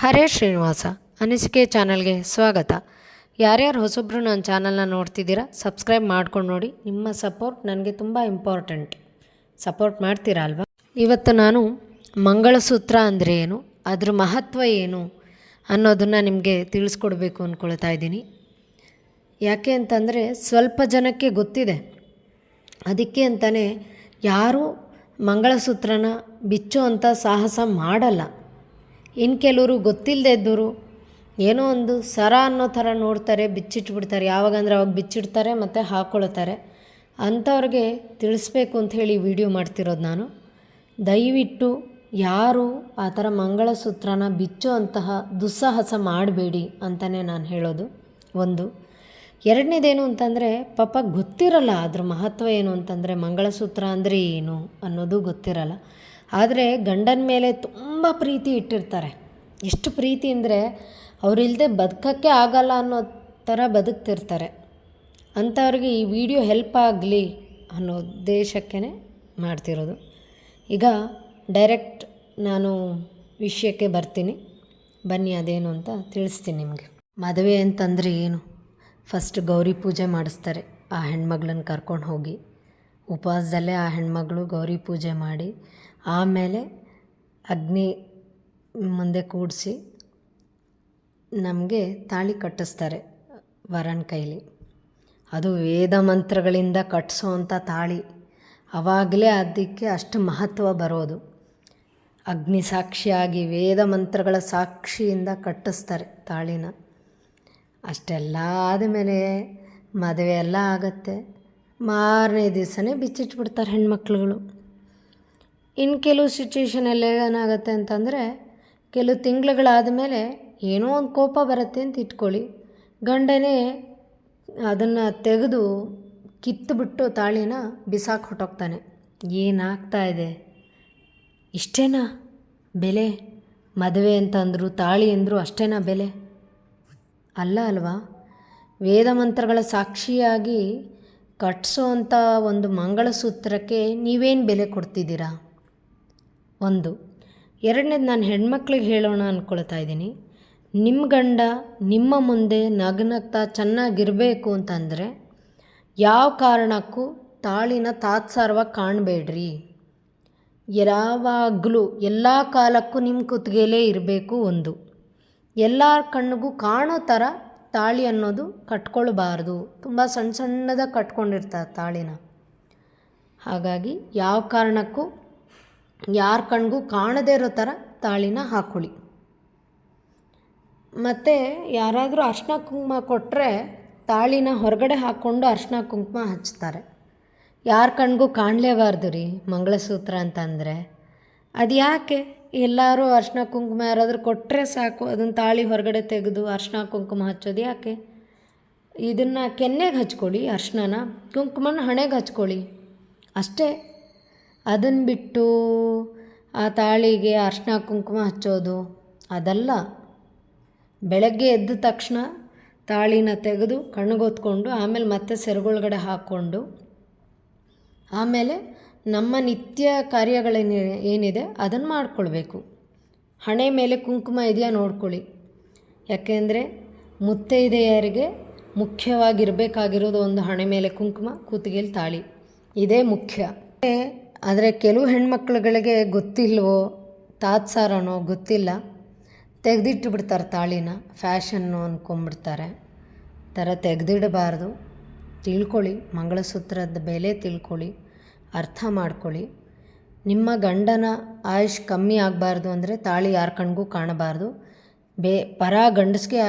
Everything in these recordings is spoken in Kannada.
ಹರೇ ಶ್ರೀನಿವಾಸ, ಅನಿಸಿಕೆ ಚಾನಲ್ಗೆ ಸ್ವಾಗತ. ಯಾರ್ಯಾರು ಹೊಸಬ್ರು ನನ್ನ ಚಾನಲ್ನ ನೋಡ್ತಿದ್ದೀರಾ, ಸಬ್ಸ್ಕ್ರೈಬ್ ಮಾಡ್ಕೊಂಡು ನೋಡಿ. ನಿಮ್ಮ ಸಪೋರ್ಟ್ ನನಗೆ ತುಂಬ ಇಂಪಾರ್ಟೆಂಟ್. ಸಪೋರ್ಟ್ ಮಾಡ್ತೀರಾ ಅಲ್ವಾ? ಇವತ್ತು ನಾನು ಮಂಗಳಸೂತ್ರ ಅಂದರೆ ಏನು, ಅದ್ರ ಮಹತ್ವ ಏನು ಅನ್ನೋದನ್ನು ನಿಮಗೆ ತಿಳಿಸ್ಕೊಡ್ಬೇಕು ಅಂದ್ಕೊಳ್ತಾ ಇದ್ದೀನಿ. ಯಾಕೆ ಅಂತಂದರೆ ಸ್ವಲ್ಪ ಜನಕ್ಕೆ ಗೊತ್ತಿದೆ. ಅದಕ್ಕೆ ಅಂತಲೇ ಯಾರೂ ಮಂಗಳಸೂತ್ರನ ಅಂತ ಸಾಹಸ ಮಾಡಲ್ಲ. ಇನ್ನು ಕೆಲವರು ಗೊತ್ತಿಲ್ಲದೆ ಇದ್ದವರು ಏನೋ ಒಂದು ಸರ ಅನ್ನೋ ಥರ ನೋಡ್ತಾರೆ, ಬಿಚ್ಚಿಟ್ಬಿಡ್ತಾರೆ. ಯಾವಾಗಂದ್ರೆ ಅವಾಗ ಬಿಚ್ಚಿಡ್ತಾರೆ ಮತ್ತು ಹಾಕ್ಕೊಳ್ತಾರೆ ಅಂಥವ್ರಿಗೆ ತಿಳಿಸ್ಬೇಕು ಅಂತ ಹೇಳಿ ವಿಡಿಯೋ ಮಾಡ್ತಿರೋದು ನಾನು. ದಯವಿಟ್ಟು ಯಾರು ಆ ಥರ ಮಂಗಳಸೂತ್ರನ ಬಿಚ್ಚುವಂತಹ ದುಸ್ಸಾಹಸ ಮಾಡಬೇಡಿ ಅಂತಲೇ ನಾನು ಹೇಳೋದು. ಒಂದು. ಎರಡನೇದೇನು ಅಂತಂದರೆ, ಪಾಪ ಗೊತ್ತಿರಲ್ಲ ಅದ್ರ ಮಹತ್ವ ಏನು ಅಂತಂದರೆ, ಮಂಗಳಸೂತ್ರ ಅಂದರೆ ಏನು ಅನ್ನೋದು ಗೊತ್ತಿರಲ್ಲ. ಆದರೆ ಗಂಡನ ಮೇಲೆ ತುಂಬ ಪ್ರೀತಿ ಇಟ್ಟಿರ್ತಾರೆ. ಎಷ್ಟು ಪ್ರೀತಿ ಅಂದರೆ ಅವರಿಲ್ಲದೆ ಬದುಕೋಕ್ಕೆ ಆಗಲ್ಲ ಅನ್ನೋ ಥರ ಬದುಕ್ತಿರ್ತಾರೆ. ಅಂಥವ್ರಿಗೆ ಈ ವಿಡಿಯೋ ಹೆಲ್ಪ್ ಆಗಲಿ ಅನ್ನೋ ಉದ್ದೇಶಕ್ಕೇ ಮಾಡ್ತಿರೋದು. ಈಗ ಡೈರೆಕ್ಟ್ ನಾನು ವಿಷಯಕ್ಕೆ ಬರ್ತೀನಿ. ಬನ್ನಿ ಅದೇನು ಅಂತ ತಿಳಿಸ್ತೀನಿ ನಿಮಗೆ. ಮದುವೆ ಅಂತಂದರೆ ಏನು? ಫಸ್ಟ್ ಗೌರಿ ಪೂಜೆ ಮಾಡಿಸ್ತಾರೆ ಆ ಹೆಣ್ಮಗಳನ್ನ ಕರ್ಕೊಂಡು ಹೋಗಿ. ಉಪವಾಸದಲ್ಲೇ ಆ ಹೆಣ್ಮಗಳು ಗೌರಿ ಪೂಜೆ ಮಾಡಿ ಆಮೇಲೆ ಅಗ್ನಿ ಮುಂದೆ ಕೂಡಿಸಿ ನಮಗೆ ತಾಳಿ ಕಟ್ಟಿಸ್ತಾರೆ ವರನ ಕೈಲಿ. ಅದು ವೇದ ಮಂತ್ರಗಳಿಂದ ಕಟ್ಟಿಸೋವಂಥ ತಾಳಿ. ಆವಾಗಲೇ ಅದಕ್ಕೆ ಅಷ್ಟು ಮಹತ್ವ ಬರೋದು. ಅಗ್ನಿ ಸಾಕ್ಷಿಯಾಗಿ ವೇದ ಮಂತ್ರಗಳ ಸಾಕ್ಷಿಯಿಂದ ಕಟ್ಟಿಸ್ತಾರೆ ತಾಳಿನ. ಅಷ್ಟೆಲ್ಲ ಆದಮೇಲೆ ಮದುವೆ ಎಲ್ಲ ಆಗತ್ತೆ. ಮಾರನೇ ದಿವಸನೇ ಬಿಚ್ಚಿಟ್ಬಿಡ್ತಾರೆ ಹೆಣ್ಮಕ್ಳುಗಳು. ಇನ್ನು ಕೆಲವು ಸಿಚುವೇಷನಲ್ಲಿ ಏನಾಗುತ್ತೆ ಅಂತಂದರೆ, ಕೆಲವು ತಿಂಗಳುಗಳಾದ ಮೇಲೆ ಏನೋ ಒಂದು ಕೋಪ ಬರುತ್ತೆ ಅಂತ ಇಟ್ಕೊಳ್ಳಿ. ಗಂಡನೇ ಅದನ್ನು ತೆಗೆದು ಕಿತ್ತುಬಿಟ್ಟು ತಾಳಿನ ಬಿಸಾಕಿ ಹೊಟ್ಟೋಗ್ತಾನೆ. ಏನಾಗ್ತಾ ಇದೆ? ಇಷ್ಟೇನಾ? ಬೆಲೆ? ಮದುವೆ ಅಂತಂದರು, ತಾಳಿ ಅಂದರು ಅಷ್ಟೇನಾ ಬೆಲೆ? ಅಲ್ಲ ಅಲ್ವಾ? ವೇದ ಮಂತ್ರಗಳ ಸಾಕ್ಷಿಯಾಗಿ ಕಟ್ಸೋ ಕಟ್ಟಿಸೋವಂಥ ಒಂದು ಮಂಗಳಸೂತ್ರಕ್ಕೆ ನೀವೇನು ಬೆಲೆ ಕೊಡ್ತಿದ್ದೀರಾ? ಒಂದು. ಎರಡನೇದು ನಾನು ಹೆಣ್ಮಕ್ಳಿಗೆ ಹೇಳೋಣ ಅಂದ್ಕೊಳ್ತಾ ಇದ್ದೀನಿ. ನಿಮ್ಮ ಗಂಡ ನಿಮ್ಮ ಮುಂದೆ ನಗ್ನಗ್ತಾ ಚೆನ್ನಾಗಿರಬೇಕು ಅಂತಂದರೆ ಯಾವ ಕಾರಣಕ್ಕೂ ತಾಳಿನ ತಾತ್ಸಾರವಾಗಿ ಕಾಣಬೇಡ್ರಿ. ಯಾವಾಗಲೂ ಎಲ್ಲ ಕಾಲಕ್ಕೂ ನಿಮ್ಮ ಕುತ್ತಿಗೆಲೇ ಇರಬೇಕು ಒಂದು. ಎಲ್ಲರ ಕಣ್ಣಿಗೂ ಕಾಣೋ ಥರ ತಾಳಿ ಅನ್ನೋದು ಕಟ್ಕೊಳ್ಬಾರ್ದು. ತುಂಬ ಸಣ್ಣ ಸಣ್ಣದಾಗಿ ಕಟ್ಕೊಂಡಿರ್ತಾರೆ ತಾಳಿನ. ಹಾಗಾಗಿ ಯಾವ ಕಾರಣಕ್ಕೂ ಯಾರ ಕಣ್ಗೂ ಕಾಣದೇ ಇರೋ ಥರ ತಾಳಿನ ಹಾಕೊಳ್ಳಿ. ಮತ್ತು ಯಾರಾದರೂ ಅರ್ಶಿನ ಕುಂಕುಮ ಕೊಟ್ಟರೆ ತಾಳಿನ ಹೊರಗಡೆ ಹಾಕ್ಕೊಂಡು ಅರ್ಶಿನ ಕುಂಕುಮ ಹಚ್ತಾರೆ. ಯಾರ ಕಣ್ಗೂ ಕಾಣಲೇಬಾರ್ದು ರೀ ಮಂಗಳಸೂತ್ರ ಅಂತಂದರೆ. ಅದು ಯಾಕೆ? ಎಲ್ಲರೂ ಅರ್ಶಿನ ಕುಂಕುಮ ಯಾರಾದರೂ ಕೊಟ್ಟರೆ ಸಾಕು ಅದನ್ನು ತಾಳಿ ಹೊರಗಡೆ ತೆಗೆದು ಅರ್ಶಿನ ಕುಂಕುಮ ಹಚ್ಚೋದು ಯಾಕೆ? ಇದನ್ನು ಕೆನ್ನೆಗೆ ಹಚ್ಕೊಳ್ಳಿ ಅರ್ಶಿನನ, ಕುಂಕುಮನ ಹಣೆಗೆ ಹಚ್ಕೊಳ್ಳಿ. ಅಷ್ಟೇ. ಅದನ್ನು ಬಿಟ್ಟು ಆ ತಾಳಿಗೆ ಅರ್ಶಿನ ಕುಂಕುಮ ಹಚ್ಚೋದು ಅದಲ್ಲ. ಬೆಳಗ್ಗೆ ಎದ್ದ ತಕ್ಷಣ ತಾಳಿನ ತೆಗೆದು ಕಣ್ಣುಗೊತ್ಕೊಂಡು ಆಮೇಲೆ ಮತ್ತೆ ಸೆರಗೊಳಗಡೆ ಹಾಕ್ಕೊಂಡು ಆಮೇಲೆ ನಮ್ಮ ನಿತ್ಯ ಕಾರ್ಯಗಳೇನು ಏನಿದೆ ಅದನ್ನು ಮಾಡಿಕೊಳ್ಬೇಕು. ಹಣೆ ಮೇಲೆ ಕುಂಕುಮ ಇದೆಯಾ ನೋಡ್ಕೊಳ್ಳಿ. ಯಾಕೆಂದರೆ ಮುತ್ತೈದೆಯರಿಗೆ ಮುಖ್ಯವಾಗಿರಬೇಕಾಗಿರೋದು ಒಂದು ಹಣೆ ಮೇಲೆ ಕುಂಕುಮ ಕೂತಿಗೆಯಲ್ಲಿ ತಾಳಿ. ಇದೇ ಮುಖ್ಯ. ಆದರೆ ಕೆಲವು ಹೆಣ್ಮಕ್ಳುಗಳಿಗೆ ಗೊತ್ತಿಲ್ವೋ ತಾತ್ಸಾರನೋ ಗೊತ್ತಿಲ್ಲ. ತೆಗೆದಿಟ್ಟು ಬಿಡ್ತಾರೆ ತಾಳಿನ, ಫ್ಯಾಷನ್ನು ಅಂದ್ಕೊಂಬಿಡ್ತಾರೆ ಥರ ತೆಗೆದಿಡಬಾರ್ದು. ತಿಳ್ಕೊಳ್ಳಿ, ಮಂಗಳಸೂತ್ರದ ಬೆಲೆ ತಿಳ್ಕೊಳ್ಳಿ, ಅರ್ಥ ಮಾಡ್ಕೊಳ್ಳಿ. ನಿಮ್ಮ ಗಂಡನ ಆಯುಷ್ ಕಮ್ಮಿ ಆಗಬಾರ್ದು ಅಂದರೆ ತಾಳಿ ಯಾರ ಕಣ್ಗೂ ಕಾಣಬಾರ್ದು. ಬೇ, ಪರ ಗಂಡಸ್ಗೆ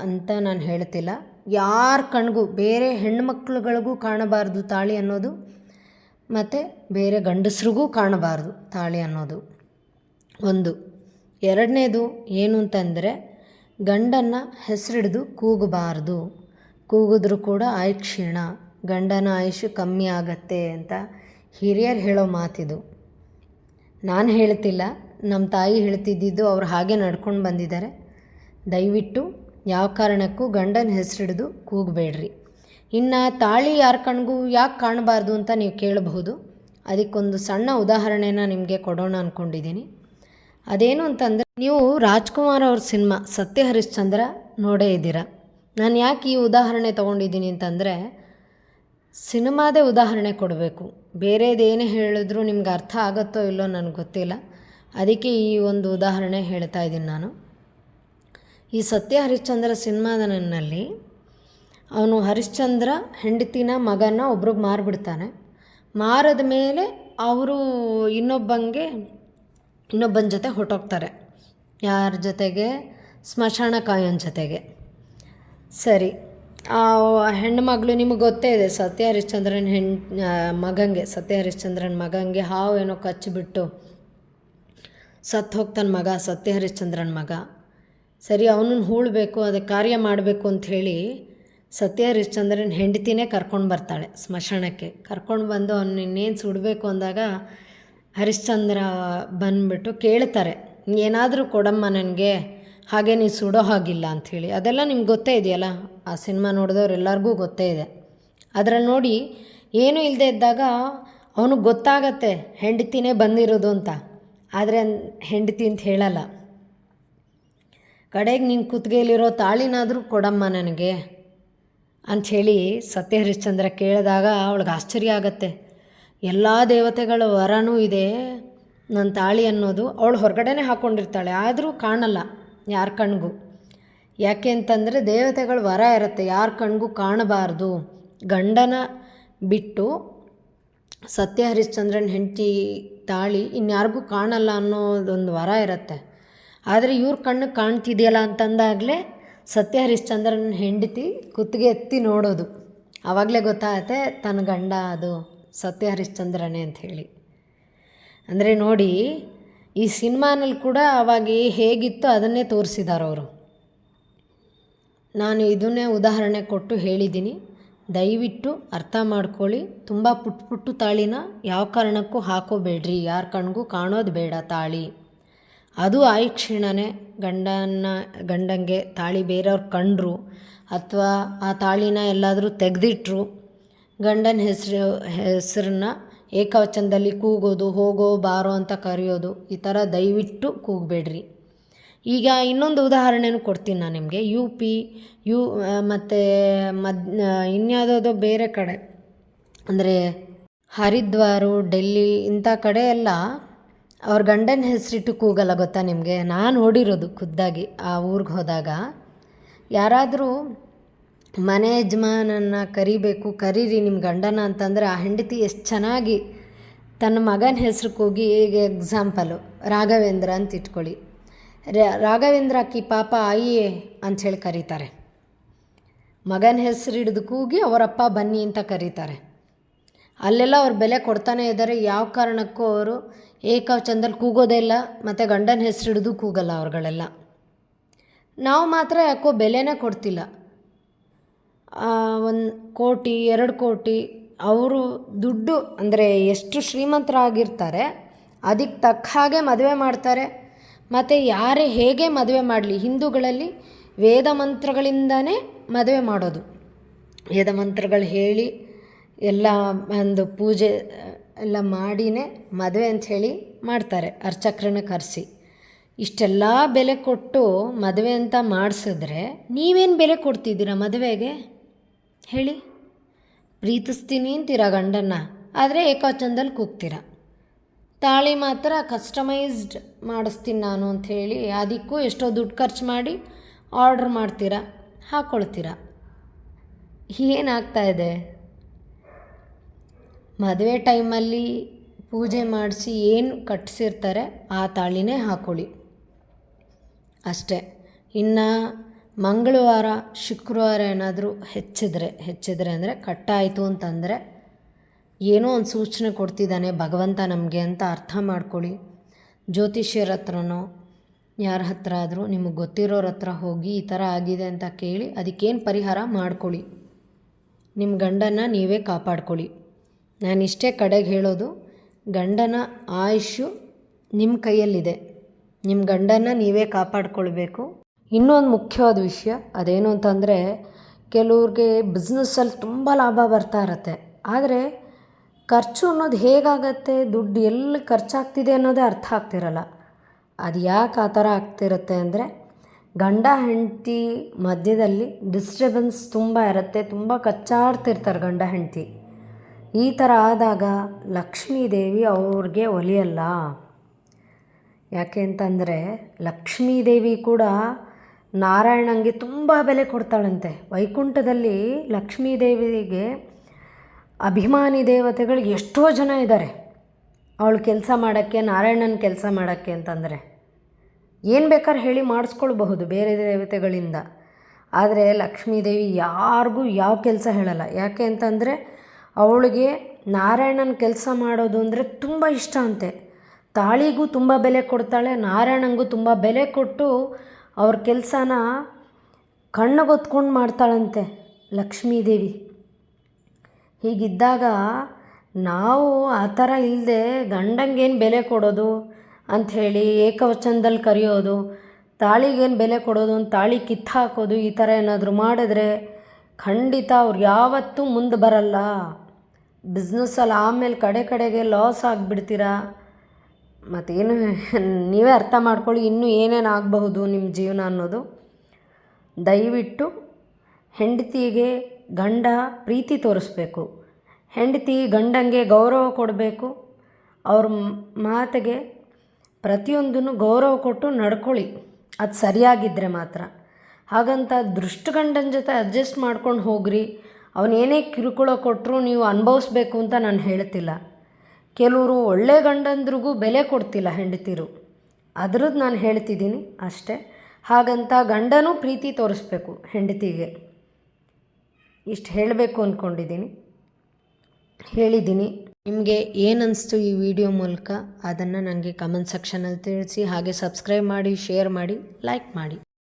ಅಂತ ನಾನು ಹೇಳ್ತಿಲ್ಲ. ಯಾರ ಕಣ್ಗೂ, ಬೇರೆ ಹೆಣ್ಮಕ್ಳುಗಳಿಗೂ ಕಾಣಬಾರ್ದು ತಾಳಿ ಅನ್ನೋದು. ಮತ್ತು ಬೇರೆ ಗಂಡಸ್ರಿಗೂ ಕಾಣಬಾರ್ದು ತಾಳಿ ಅನ್ನೋದು. ಒಂದು. ಎರಡನೇದು ಏನು ಅಂತಂದರೆ ಗಂಡನ್ನು ಹೆಸರಿಡಿದು ಕೂಗಬಾರ್ದು. ಕೂಗಿದ್ರೂ ಕೂಡ ಆಯ್ ಕ್ಷೀಣ, ಗಂಡನ ಆಯುಷು ಕಮ್ಮಿ ಆಗತ್ತೆ ಅಂತ ಹಿರಿಯರು ಹೇಳೋ ಮಾತಿದು. ನಾನು ಹೇಳ್ತಿಲ್ಲ ನಮ್ಮ ತಾಯಿ ಹೇಳ್ತಿದ್ದಿದ್ದು ಅವ್ರು ಹಾಗೆ ನಡ್ಕೊಂಡು ಬಂದಿದ್ದಾರೆ. ದಯವಿಟ್ಟು ಯಾವ ಕಾರಣಕ್ಕೂ ಗಂಡನ ಹೆಸರಿಡಿದು ಕೂಗಬೇಡ್ರಿ. ಇನ್ನು ತಾಳಿ ಯಾರ ಕಣ್ಗೂ ಯಾಕೆ ಕಾಣಬಾರ್ದು ಅಂತ ನೀವು ಕೇಳಬಹುದು. ಅದಕ್ಕೊಂದು ಸಣ್ಣ ಉದಾಹರಣೆನ ನಿಮಗೆ ಕೊಡೋಣ ಅಂದ್ಕೊಂಡಿದ್ದೀನಿ ಅದೇನು ಅಂತಂದರೆ, ನೀವು ರಾಜ್ಕುಮಾರ್ ಅವ್ರ ಸಿನಿಮಾ ಸತ್ಯ ಹರಿಶ್ಚಂದ್ರ ನೋಡೇ ಇದ್ದೀರಾ. ನಾನು ಯಾಕೆ ಈ ಉದಾಹರಣೆ ತೊಗೊಂಡಿದ್ದೀನಿ ಅಂತಂದರೆ, ಸಿನಿಮಾದೇ ಉದಾಹರಣೆ ಕೊಡಬೇಕು. ಬೇರೆದೇನೇ ಹೇಳಿದ್ರು ನಿಮ್ಗೆ ಅರ್ಥ ಆಗುತ್ತೋ ಇಲ್ಲೋ ನನಗೆ ಗೊತ್ತಿಲ್ಲ. ಅದಕ್ಕೆ ಈ ಒಂದು ಉದಾಹರಣೆ ಹೇಳ್ತಾ ಇದ್ದೀನಿ ನಾನು. ಈ ಸತ್ಯ ಹರಿಶ್ಚಂದ್ರ ಸಿನಿಮಾದಲ್ಲಿ ಅವನು ಹರಿಶ್ಚಂದ್ರ ಹೆಂಡತಿನ ಮಗನ ಒಬ್ರಿಗೆ ಮಾರಿಬಿಡ್ತಾನೆ. ಮಾರದ ಮೇಲೆ ಅವರು ಇನ್ನೊಬ್ಬಂಗೆ ಇನ್ನೊಬ್ಬನ ಜೊತೆ ಹೊಟ್ಟೋಗ್ತಾರೆ ಯಾರ ಜೊತೆಗೆ? ಸ್ಮಶಾನ ಕಾಯೋನ್ ಜೊತೆಗೆ. ಸರಿ. ಆ ಹೆಣ್ಣು ಮಗಳು ನಿಮಗೆ ಗೊತ್ತೇ ಇದೆ, ಸತ್ಯ ಹರಿಶ್ಚಂದ್ರನ ಹೆಣ್ ಮಗಂಗೆ, ಸತ್ಯ ಹರಿಶ್ಚಂದ್ರನ ಮಗಂಗೆ ಹಾವು ಏನೋ ಕಚ್ಚಿಬಿಟ್ಟು ಸತ್ತು ಹೋಗ್ತಾನೆ ಮಗ, ಸತ್ಯ ಹರಿಶ್ಚಂದ್ರನ ಮಗ. ಸರಿ ಅವನನ್ನು ಹೂಳಬೇಕು ಅದಕ್ಕೆ ಕಾರ್ಯ ಮಾಡಬೇಕು ಅಂಥೇಳಿ ಸತ್ಯ ಹರಿಶ್ಚಂದ್ರನ ಹೆಂಡತಿನೇ ಕರ್ಕೊಂಡು ಬರ್ತಾಳೆ ಸ್ಮಶಾನಕ್ಕೆ. ಕರ್ಕೊಂಡು ಬಂದು ಅವ್ನು ಇನ್ನೇನು ಸುಡಬೇಕು ಅಂದಾಗ ಹರಿಶ್ಚಂದ್ರ ಬಂದ್ಬಿಟ್ಟು ಕೇಳ್ತಾರೆ, ಏನಾದರೂ ಕೊಡಮ್ಮ ನನಗೆ, ಹಾಗೆ ನೀವು ಸುಡೋ ಹಾಗಿಲ್ಲ ಅಂಥೇಳಿ ಅದೆಲ್ಲ ನಿಮ್ಗೆ ಗೊತ್ತೇ ಇದೆಯಲ್ಲ? ಆ ಸಿನಿಮಾ ನೋಡಿದವ್ರು ಎಲ್ಲರಿಗೂ ಗೊತ್ತೇ ಇದೆ. ಅದರಲ್ಲಿ ನೋಡಿ ಏನೂ ಇಲ್ಲದೆ ಇದ್ದಾಗ ಅವನಿಗೆ ಗೊತ್ತಾಗತ್ತೆ ಹೆಂಡತಿನೇ ಬಂದಿರೋದು ಅಂತ. ಆದರೆ ಹೆಂಡತಿ ಅಂತ ಹೇಳಲ್ಲ. ಕಡೆಗೆ ನಿನ್ನ ಕುತ್ತಿಗೆಯಲ್ಲಿರೋ ತಾಳಿನಾದರೂ ಕೊಡಮ್ಮ ನನಗೆ ಅಂಥೇಳಿ ಸತ್ಯ ಹರಿಶ್ಚಂದ್ರ ಕೇಳಿದಾಗ ಅವಳಿಗೆ ಆಶ್ಚರ್ಯ ಆಗತ್ತೆ. ಎಲ್ಲ ದೇವತೆಗಳ ವರನೂ ಇದೆ. ನನ್ನ ತಾಳಿ ಅನ್ನೋದು ಅವಳು ಹೊರಗಡೆನೇ ಹಾಕ್ಕೊಂಡಿರ್ತಾಳೆ ಆದರೂ ಕಾಣಲ್ಲ ಯಾರ ಕಣ್ಗೂ. ಯಾಕೆ ಅಂತಂದರೆ ದೇವತೆಗಳ ವರ ಇರುತ್ತೆ. ಯಾರ ಕಣ್ಗೂ ಕಾಣಬಾರ್ದು. ಗಂಡನ ಬಿಟ್ಟು ಸತ್ಯ ಹರಿಶ್ಚಂದ್ರನ ಹೆಂಡತಿ ತಾಳಿ ಇನ್ಯಾರಿಗೂ ಕಾಣಲ್ಲ ಅನ್ನೋದೊಂದು ವರ ಇರುತ್ತೆ. ಆದರೆ ಇವ್ರ ಕಣ್ಣು ಕಾಣ್ತಿದೆಯಲ್ಲ ಅಂತಂದಾಗಲೇ ಸತ್ಯ ಹರಿಶ್ಚಂದ್ರನ ಹೆಂಡತಿ ಕುತ್ತಿಗೆ ಎತ್ತಿ ನೋಡೋದು. ಆವಾಗಲೇ ಗೊತ್ತಾಗತ್ತೆ ತನ್ನ ಗಂಡ ಅದು ಸತ್ಯ ಹರಿಶ್ಚಂದ್ರನೇ ಹೇಳಿ. ಅಂದರೆ ನೋಡಿ, ಈ ಸಿನಿಮಾನಲ್ಲಿ ಕೂಡ ಅವಾಗ ಹೇಗಿತ್ತು ಅದನ್ನೇ ಅವರು. ನಾನು ಇದನ್ನೇ ಉದಾಹರಣೆ ಕೊಟ್ಟು ಹೇಳಿದ್ದೀನಿ. ದಯವಿಟ್ಟು ಅರ್ಥ ಮಾಡ್ಕೊಳ್ಳಿ. ತುಂಬ ಪುಟ್ಟು ಪುಟ್ಟು ತಾಳಿನ ಯಾವ ಕಾರಣಕ್ಕೂ ಹಾಕೋಬೇಡ್ರಿ. ಯಾರ ಕಣ್ಗೂ ಕಾಣೋದು ಬೇಡ ತಾಳಿ. ಅದು ಆಯು ಕ್ಷೀಣನೇ ಗಂಡನ, ಗಂಡಂಗೆ ತಾಳಿ ಬೇರೆಯವ್ರು ಕಂಡ್ರು ಅಥವಾ ಆ ತಾಳಿನ ಎಲ್ಲಾದರೂ ತೆಗೆದಿಟ್ರು, ಗಂಡನ ಹೆಸರು, ಹೆಸರನ್ನ ಏಕವಚನದಲ್ಲಿ ಕೂಗೋದು, ಹೋಗೋ, ಬಾರೋ ಅಂತ ಕರೆಯೋದು, ಈ ಥರ ದಯವಿಟ್ಟು ಕೂಗಬೇಡ್ರಿ. ಈಗ ಇನ್ನೊಂದು ಉದಾಹರಣೆನೂ ಕೊಡ್ತೀನಿ ನಾನು ನಿಮಗೆ. ಯು ಪಿ ಯು ಮತ್ತು ಮದ್ ಇನ್ಯಾವುದೋ ಬೇರೆ ಕಡೆ, ಅಂದರೆ ಹರಿದ್ವಾರು, ಡೆಲ್ಲಿ ಇಂಥ ಕಡೆ ಎಲ್ಲ ಅವ್ರ ಗಂಡನ ಹೆಸರಿಟ್ಟು ಕೂಗಲ್ಲ ಗೊತ್ತಾ ನಿಮಗೆ? ನಾನು ನೋಡಿರೋದು ಖುದ್ದಾಗಿ ಆ ಊರಿಗೆ ಹೋದಾಗ. ಯಾರಾದರೂ ಮನೆ ಯಜಮಾನನ್ನ ಕರಿಬೇಕು, ಕರೀರಿ ನಿಮ್ಮ ಗಂಡನ ಅಂತಂದರೆ ಆ ಹೆಂಡತಿ ಎಷ್ಟು ಚೆನ್ನಾಗಿ ತನ್ನ ಮಗನ ಹೆಸರು ಕೂಗಿ ಈಗ ಎಕ್ಸಾಂಪಲು ರಾಘವೇಂದ್ರ ಅಂತ ಇಟ್ಕೊಳ್ಳಿ. ರಾಘವೇಂದ್ರ ಅಕ್ಕಿ ಪಾಪ ಆಯಿ ಅಂಥೇಳಿ ಕರೀತಾರೆ. ಮಗನ ಹೆಸರು ಹಿಡಿದು ಕೂಗಿ ಅವರಪ್ಪ ಬನ್ನಿ ಅಂತ ಕರೀತಾರೆ. ಅಲ್ಲೆಲ್ಲ ಅವ್ರು ಬೆಲೆ ಕೊಡ್ತಾನೆ ಇದ್ದಾರೆ. ಯಾವ ಕಾರಣಕ್ಕೂ ಅವರು ಏಕವಚನದಲ್ಲಿ ಕೂಗೋದೇ ಇಲ್ಲ, ಮತ್ತು ಗಂಡನ ಹೆಸರು ಹಿಡಿದು ಕೂಗಲ್ಲ ಅವ್ರುಗಳೆಲ್ಲ. ನಾವು ಮಾತ್ರ ಯಾಕೋ ಬೆಲೆನೇ ಕೊಡ್ತಿಲ್ಲ. ಒಂದು ಕೋಟಿ, ಎರಡು ಕೋಟಿ, ಅವರು ದುಡ್ಡು ಅಂದರೆ ಎಷ್ಟು ಶ್ರೀಮಂತರಾಗಿರ್ತಾರೆ ಅದಕ್ಕೆ ತಕ್ಕ ಹಾಗೆ ಮದುವೆ ಮಾಡ್ತಾರೆ. ಮತ್ತು ಯಾರೇ ಹೇಗೆ ಮದುವೆ ಮಾಡಲಿ, ಹಿಂದೂಗಳಲ್ಲಿ ವೇದ ಮಂತ್ರಗಳಿಂದನೇ ಮದುವೆ ಮಾಡೋದು. ವೇದ ಮಂತ್ರಗಳು ಹೇಳಿ ಎಲ್ಲ ಒಂದು ಪೂಜೆ ಎಲ್ಲ ಮಾಡಿನೇ ಮದುವೆ ಅಂಥೇಳಿ ಮಾಡ್ತಾರೆ ಅರ್ಚಕ್ರನ ಕರೆಸಿ. ಇಷ್ಟೆಲ್ಲ ಬೆಲೆ ಕೊಟ್ಟು ಮದುವೆ ಅಂತ ಮಾಡಿಸಿದ್ರೆ ನೀವೇನು ಬೆಲೆ ಕೊಡ್ತಿದ್ದೀರಾ ಮದುವೆಗೆ? ಹೇಳಿ. ಪ್ರೀತಿಸ್ತೀನಿ ಅಂತೀರ ಗಂಡನ್ನ? ಆದರೆ ಏಕವಚನದಲ್ಲಿ ಕೂಗ್ತೀರ? ತಾಳಿ ಮಾತ್ರ ಕಸ್ಟಮೈಸ್ಡ್ ಮಾಡಿಸ್ತೀನಿ ನಾನು ಅಂಥೇಳಿ ಅದಕ್ಕೂ ಎಷ್ಟೋ ದುಡ್ಡು ಖರ್ಚು ಮಾಡಿ ಆರ್ಡ್ರ್ ಮಾಡ್ತೀರಾ ಹಾಕ್ಕೊಳ್ತೀರ ಏನಾಗ್ತಾ ಇದೆ? ಮದುವೆ ಟೈಮಲ್ಲಿ ಪೂಜೆ ಮಾಡಿಸಿ ಏನು ಕಟ್ಟಿಸಿರ್ತಾರೆ ಆ ತಾಳಿನೇ ಹಾಕೊಳ್ಳಿ. ಅಷ್ಟೇ. ಇನ್ನು ಮಂಗಳವಾರ, ಶುಕ್ರವಾರ ಏನಾದರೂ ಹೆಚ್ಚಿದ್ರೆ ಹೆಚ್ಚಿದ್ರೆ ಅಂದರೆ ಕಟ್ಟಾಯಿತು ಅಂತಂದರೆ ಏನೋ ಒಂದು ಸೂಚನೆ ಕೊಡ್ತಿದ್ದಾನೆ ಭಗವಂತ ನಮಗೆ ಅಂತ ಅರ್ಥ ಮಾಡ್ಕೊಳ್ಳಿ. ಜ್ಯೋತಿಷ್ಯರ ಹತ್ರನೋ, ಯಾರ ಹತ್ರ ಆದರೂ, ನಿಮಗೆ ಗೊತ್ತಿರೋರ ಹತ್ರ ಹೋಗಿ ಈ ಥರ ಆಗಿದೆ ಅಂತ ಕೇಳಿ ಅದಕ್ಕೇನು ಪರಿಹಾರ ಮಾಡ್ಕೊಳ್ಳಿ. ನಿಮ್ಮ ಗಂಡನ ನೀವೇ ಕಾಪಾಡ್ಕೊಳ್ಳಿ. ನಾನು ಇಷ್ಟೇ ಕಡೆಗೆ ಹೇಳೋದು, ಗಂಡನ ಆಯುಷು ನಿಮ್ಮ ಕೈಯಲ್ಲಿದೆ. ನಿಮ್ಮ ಗಂಡನ ನೀವೇ ಕಾಪಾಡ್ಕೊಳ್ಬೇಕು. ಇನ್ನೊಂದು ಮುಖ್ಯವಾದ ವಿಷಯ, ಅದೇನು ಅಂತಂದರೆ, ಕೆಲವ್ರಿಗೆ ಬಿಸ್ನೆಸ್ಸಲ್ಲಿ ತುಂಬ ಲಾಭ ಬರ್ತಾ ಇರತ್ತೆ. ಆದರೆ, ಖರ್ಚು ಅನ್ನೋದು ಹೇಗಾಗತ್ತೆ, ದುಡ್ಡು ಎಲ್ಲಿ ಖರ್ಚಾಗ್ತಿದೆ ಅನ್ನೋದೇ ಅರ್ಥ ಆಗ್ತಿರಲ್ಲ. ಅದು ಯಾಕೆ ಆ ಥರ ಆಗ್ತಿರುತ್ತೆ ಅಂದರೆ, ಗಂಡ, ಹೆಂಡತಿ ಮಧ್ಯದಲ್ಲಿ ಡಿಸ್ಟರ್ಬೆನ್ಸ್ ತುಂಬ ಇರುತ್ತೆ, ತುಂಬ ಕಚ್ಚಾಡ್ತಿರ್ತಾರೆ ಗಂಡ, ಹೆಂಡತಿ. ಈ ಥರ ಆದಾಗ ಲಕ್ಷ್ಮೀದೇವಿ ಅವ್ರಿಗೆ ಒಲಿಯಲ್ಲ. ಯಾಕೆ ಅಂತಂದರೆ ಲಕ್ಷ್ಮೀದೇವಿ ಕೂಡ ನಾರಾಯಣಂಗೆ ತುಂಬ ಬೆಲೆ ಕೊಡ್ತಾಳಂತೆ. ವೈಕುಂಠದಲ್ಲಿ ಲಕ್ಷ್ಮೀದೇವಿಗೆ ಅಭಿಮಾನಿ ದೇವತೆಗಳು ಎಷ್ಟೋ ಜನ ಇದ್ದಾರೆ ಅವಳು ಕೆಲಸ ಮಾಡೋಕ್ಕೆ, ನಾರಾಯಣನ ಕೆಲಸ ಮಾಡೋಕ್ಕೆ ಅಂತಂದರೆ. ಏನು ಬೇಕಾದ್ರೆ ಹೇಳಿ ಮಾಡಿಸ್ಕೊಳ್ಬಹುದು ಬೇರೆ ದೇವತೆಗಳಿಂದ. ಆದರೆ ಲಕ್ಷ್ಮೀದೇವಿ ಯಾರಿಗೂ ಯಾವ ಕೆಲಸ ಹೇಳಲ್ಲ. ಯಾಕೆ ಅಂತಂದರೆ ಅವಳಿಗೆ ನಾರಾಯಣನ ಕೆಲಸ ಮಾಡೋದು ಅಂದರೆ ತುಂಬ ಇಷ್ಟ ಅಂತೆ. ತಾಳಿಗೂ ತುಂಬ ಬೆಲೆ ಕೊಡ್ತಾಳೆ ನಾರಾಯಣಂಗೂ ತುಂಬ ಬೆಲೆ ಕೊಟ್ಟು ಅವ್ರ ಕೆಲಸನ ಕಣ್ಣಗೊತ್ಕೊಂಡು ಮಾಡ್ತಾಳಂತೆ ಲಕ್ಷ್ಮೀದೇವಿ. ಹೀಗಿದ್ದಾಗ ನಾವು ಆ ಥರ ಇಲ್ಲದೆ ಗಂಡಂಗೇನು ಬೆಲೆ ಕೊಡೋದು ಅಂಥೇಳಿ ಏಕವಚನದಲ್ಲಿ ಕರೆಯೋದು, ತಾಳಿಗೇನು ಬೆಲೆ ಕೊಡೋದು ಅಂತ ತಾಳಿ ಕಿತ್ತು ಹಾಕೋದು ಈ ಥರ ಏನಾದರೂ ಮಾಡಿದ್ರೆ ಖಂಡಿತ ಅವ್ರು ಯಾವತ್ತೂ ಮುಂದೆ ಬರಲ್ಲ. ಬಿಸ್ನೆಸ್ಸಲ್ಲಿ ಆಮೇಲೆ ಕಡೆ ಕಡೆಗೆ ಲಾಸ್ ಆಗಿಬಿಡ್ತೀರಾ? ಮತ್ತೇನು ನೀವೇ ಅರ್ಥ ಮಾಡ್ಕೊಳ್ಳಿ, ಇನ್ನೂ ಏನೇನು ಆಗಬಹುದು ನಿಮ್ಮ ಜೀವನ ಅನ್ನೋದು. ದಯವಿಟ್ಟು ಹೆಂಡತಿಗೆ ಗಂಡ ಪ್ರೀತಿ ತೋರಿಸ್ಬೇಕು. ಹೆಂಡತಿ ಗಂಡಂಗೆ ಗೌರವ ಕೊಡಬೇಕು. ಅವ್ರ ಮಾತಿಗೆ ಪ್ರತಿಯೊಂದನ್ನು ಗೌರವ ಕೊಟ್ಟು ನಡ್ಕೊಳ್ಳಿ. ಅದು ಸರಿಯಾಗಿದ್ದರೆ ಮಾತ್ರ. ಹಾಗಂತ ದೃಷ್ಟ ಗಂಡನ ಜೊತೆ ಅಡ್ಜಸ್ಟ್ ಮಾಡ್ಕೊಂಡು ಹೋಗ್ರಿ. ಅವನೇನೇ ಕಿರುಕುಳ ಕೊಟ್ಟರು ನೀವು ಅನುಭವಿಸ್ಬೇಕು ಅಂತ ನಾನು ಹೇಳ್ತಿಲ್ಲ. ಕೆಲವರು ಒಳ್ಳೆ ಗಂಡಂದ್ರಿಗೂ ಬೆಲೆ ಕೊಡ್ತಿಲ್ಲ ಹೆಂಡತಿರು. ಅದ್ರದ್ದು ನಾನು ಹೇಳ್ತಿದ್ದೀನಿ ಅಷ್ಟೇ. ಹಾಗಂತ ಗಂಡನೂ ಪ್ರೀತಿ ತೋರಿಸ್ಬೇಕು ಹೆಂಡತಿಗೆ. ಇಷ್ಟು ಹೇಳಬೇಕು ಅಂದ್ಕೊಂಡಿದ್ದೀನಿ ಹೇಳಿದ್ದೀನಿ. ನಿಮಗೆ ಏನನ್ನಿಸ್ತು ಈ ವಿಡಿಯೋ ಮೂಲಕ? ಅದನ್ನು ನನಗೆ ಕಮೆಂಟ್ ಸೆಕ್ಷನಲ್ಲಿ ತಿಳಿಸಿ, ಹಾಗೆ ಸಬ್ಸ್ಕ್ರೈಬ್ ಮಾಡಿ ಶೇರ್ ಮಾಡಿ ಲೈಕ್ ಮಾಡಿ.